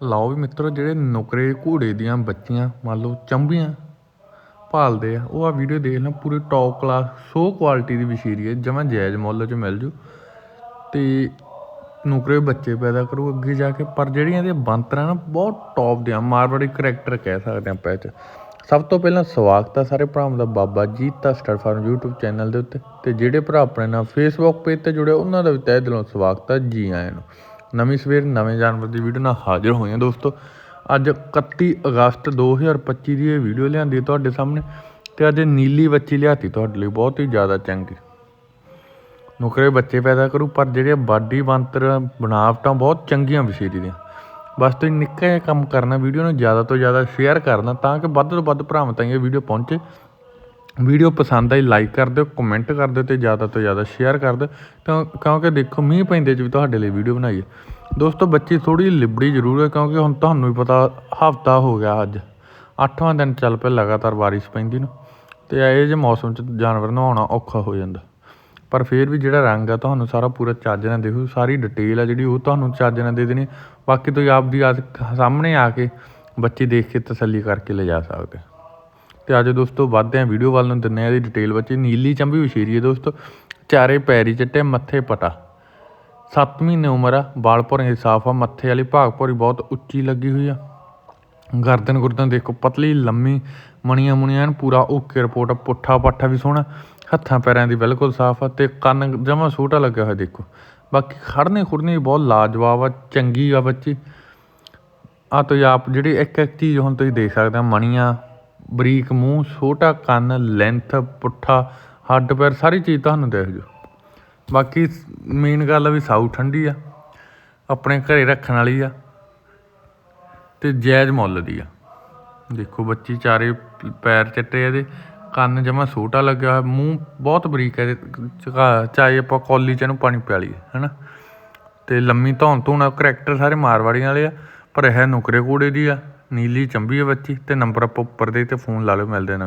ਲਓ ਵੀ ਮਿੱਤਰੋ, ਜਿਹੜੇ ਨੁਕਰੇ ਘੋੜੇ ਦੀਆਂ ਬੱਚੀਆਂ, ਮੰਨ ਲਓ ਚੰਬੀਆਂ ਭਾਲਦੇ ਆ, ਉਹ ਆ ਵੀਡੀਓ ਦੇਖ ਲੈਣਾ, ਪੂਰੀ ਟੌਪ ਕਲਾਸ ਸੋ ਕੁਆਲਿਟੀ ਦੀ ਵਿਸ਼ੀਰੀ ਹੈ ਜਮਾਂ ਜਾਇਜ਼ ਮੁੱਲ 'ਚ ਮਿਲ ਜੂ। ਤੇ ਨੁਕਰੇ ਬੱਚੇ ਪੈਦਾ ਕਰੂ ਅੱਗੇ ਜਾ ਕੇ, ਪਰ ਜਿਹੜੀਆਂ ਇਹਦੀਆਂ ਬੰਤਰਾਂ ਨਾ, ਬਹੁਤ ਟੌਪ ਦੀਆਂ ਮਾਰਵਾੜੀ ਕਰੈਕਟਰ ਕਹਿ ਸਕਦੇ ਆਪਾਂ ਇਹ 'ਚ। ਸਭ ਤੋਂ ਪਹਿਲਾਂ ਸਵਾਗਤ ਹੈ ਸਾਰੇ ਭਰਾਵਾਂ ਦਾ Baba Jeeta star farm YouTube channel ਦੇ ਉੱਤੇ, ਤੇ ਜਿਹੜੇ ਭਰਾ ਆਪਣੇ ਨਾਲ Facebook ਪੇਜ ਤੇ ਜੁੜੇ, ਉਹਨਾਂ ਦਾ ਵੀ ਤਹਿ ਦਿਲੋਂ ਸਵਾਗਤ ਹੈ ਜੀ ਆਇਆਂ ਨੂੰ। ਨਵੀਂ ਸਵੇਰ, ਨਵੇਂ ਜਾਨਵਰ ਦੀ ਵੀਡੀਓ ਨਾਲ ਹਾਜ਼ਰ ਹੋਏ ਹਾਂ ਦੋਸਤੋ। ਅੱਜ 31 ਅਗਸਤ 2025 ਦੀ ਇਹ ਵੀਡੀਓ ਲਿਆਂਦੀ ਹੈ ਤੁਹਾਡੇ ਸਾਹਮਣੇ ਤੇ ਅੱਜ ਨੀਲੀ ਬੱਚੀ ਲਿਆਤੀ ਤੁਹਾਡੇ ਲਈ, ਬਹੁਤ ਹੀ ਜ਼ਿਆਦਾ ਚੰਗੀ। ਨੁਕਰੇ ਬੱਚੇ ਪੈਦਾ ਕਰੂ, ਪਰ ਜਿਹੜੇ ਬਾਡੀ ਬੰਤਰ ਬਣਾਵਟਾਂ ਬਹੁਤ ਚੰਗੀਆਂ ਵਸ਼ੀਰੀ ਦੀਆਂ। ਬਸ ਤੁਸੀਂ ਨਿੱਕਾ ਜਿਹਾ ਕੰਮ ਕਰਨਾ ਵੀਡੀਓ ਨੂੰ ਜ਼ਿਆਦਾ ਤੋਂ ਜ਼ਿਆਦਾ ਸ਼ੇਅਰ ਕਰਨਾ, ਤਾਂ ਕਿ ਵੱਧ ਤੋਂ ਵੱਧ ਭਰਾਵਾਂ ਤਾਈਂ ਇਹ ਵੀਡੀਓ ਪਹੁੰਚੇ। ਵੀਡੀਓ ਪਸੰਦ ਆਈ ਲਾਈਕ ਕਰ ਦਿਓ ਕਮੈਂਟ ਕਰ ਦਿਓ ਅਤੇ ਜ਼ਿਆਦਾ ਤੋਂ ਜ਼ਿਆਦਾ ਸ਼ੇਅਰ ਕਰ ਦਿਓ। ਤਾਂ ਕਿਉਂਕਿ ਦੇਖੋ, ਮੀਂਹ ਪੈਂਦੇ ਚ ਵੀ ਤੁਹਾਡੇ ਲਈ ਵੀਡੀਓ ਬਣਾਈ ਹੈ ਦੋਸਤੋ, ਬੱਚੀ ਥੋੜੀ ਲਿਬੜੀ ਜ਼ਰੂਰ ਹੈ ਕਿਉਂਕਿ ਹੁਣ ਤੁਹਾਨੂੰ ਵੀ ਪਤਾ ਹਫਤਾ ਹੋ ਗਿਆ ਅੱਜ। ਅੱਠਵਾਂ ਦਿਨ ਚੱਲ ਪਿਆ ਲਗਾਤਾਰ ਬਾਰਿਸ਼ ਪੈਂਦੀ ਨੂੰ। ਅਤੇ ਇਹ ਜੇ ਮੌਸਮ ਚ ਜਾਨਵਰ ਨਹਾਉਣਾ ਔਖਾ ਹੋ ਜਾਂਦਾ। ਪਰ ਫਿਰ ਵੀ ਜਿਹੜਾ ਰੰਗ ਆ, ਤੁਹਾਨੂੰ ਸਾਰਾ ਪੂਰਾ ਚੱਜ ਨਾਲ ਦੇਖੋ, ਸਾਰੀ ਡਿਟੇਲ ਆ ਜਿਹੜੀ, ਉਹ ਤੁਹਾਨੂੰ ਚੱਜ ਨਾਲ ਦੇ ਦੇਣੀ ਬਾਕੀ ਤੁਸੀਂ ਆਪਦੀ ਆ ਸਾਹਮਣੇ ਆ ਕੇ ਬੱਚੀ ਦੇਖ ਕੇ ਤਸੱਲੀ ਕਰਕੇ ਲੈ ਜਾ ਸਕਦੇ ਤੇ ਅੱਜ ਦੋਸਤੋ ਵੱਧਦੇ ਆ ਵੀਡੀਓ ਵੱਲ ਨੂੰ ਦਿੰਨੇ ਆ ਇਹਦੀ ਡਿਟੇਲ ਬੱਚੀ, ਨੀਲੀ ਚੰਬੀ ਵਿਸ਼ੇਰੀ ਹੈ ਦੋਸਤੋ। ਚਾਰੇ ਪੈਰੀ ਚਿੱਟੇ, ਮੱਥੇ ਪਟਾ। 7 ਮਹੀਨੇ ਉਮਰ ਆ ਬਾਲ ਭੌਰੇ ਸਾਫ਼ ਆ, ਮੱਥੇ ਵਾਲੀ ਭਾਗ ਭੌਰੀ ਬਹੁਤ ਉੱਚੀ ਲੱਗੀ ਹੋਈ ਆ। ਗਰਦਨ ਗੁਰਦਨ ਦੇਖੋ, ਪਤਲੀ, ਲੰਮੀ, ਮਣੀਆਂ ਮੁਣੀਆਂ ਐਨ ਪੂਰਾ ਓਕੇ ਰਿਪੋਰਟ ਪੁੱਠਾ ਪਾਠਾ ਵੀ ਸੋਹਣਾ, ਹੱਥਾਂ ਪੈਰਾਂ ਦੀ ਬਿਲਕੁਲ ਸਾਫ਼ ਆ ਤੇ ਕੰਨ ਜਮਾ ਛੋਟਾ ਲੱਗਿਆ ਹੋਇਆ ਦੇਖੋ। ਬਾਕੀ ਖੜਨੇ ਖੁੜਨੇ ਵੀ ਬਹੁਤ ਲਾਜਵਾਬ ਆ, ਚੰਗੀ ਆ ਬੱਚੀ। ਆ ਤੁਸੀਂ ਆਪ ਜਿਹੜੀ ਇੱਕ ਇੱਕ ਚੀਜ਼ ਹੁਣ ਤੁਸੀਂ ਦੇਖ ਸਕਦੇ ਆ ਮਣੀਆਂ ਬਰੀਕ ਮੂੰਹ, ਛੋਟਾ ਕੰਨ ਲੈਂਥ ਪੁੱਠਾ, ਹੱਡ, ਪੈਰ, ਸਾਰੀ ਚੀਜ਼ ਤੁਹਾਨੂੰ ਦੇਖ ਜੋ। ਬਾਕੀ ਮੇਨ ਗੱਲ ਆ ਵੀ ਸਾਊ ਠੰਡੀ ਆ, ਆਪਣੇ ਘਰੇ ਰੱਖਣ ਵਾਲੀ ਆ, ਤੇ ਜਾਇਜ਼ ਮੁੱਲ ਦੀ ਆ। ਦੇਖੋ ਬੱਚੀ ਚਾਰੇ ਪੈਰ ਚਿੱਟੇ ਇਹਦੇ, ਕੰਨ ਜਮਾ ਛੋਟਾ ਲੱਗਿਆ ਹੋਇਆ, ਮੂੰਹ ਬਹੁਤ ਬਰੀਕ ਹੈ ਚਕਾ- ਚਾਹੇ ਆਪਾਂ ਕੌਲੀ ਚ ਇਹਨੂੰ ਪਾਣੀ ਪਿਆ ਲਈਏ ਹੈਨਾ? ਤੇ ਲੰਮੀ ਧੌਣ ਧੂਣਾ ਕਰੈਕਟਰ ਸਾਰੇ ਮਾਰਵਾੜੀਆਂ ਵਾਲੇ ਆ, ਪਰ ਇਹ ਨੁਕਰੇ ਕੋੜੇ ਦੀ ਆ। ਨੀਲੀ ਚੰਬੀ ਆ ਬੱਚੀ, ਤੇ ਨੰਬਰ ਆਪਾਂ ਉੱਪਰ ਦੇ ਤੇ ਫੋਨ ਲਾ ਲਿਓ, ਮਿਲਦੇ ਨੇ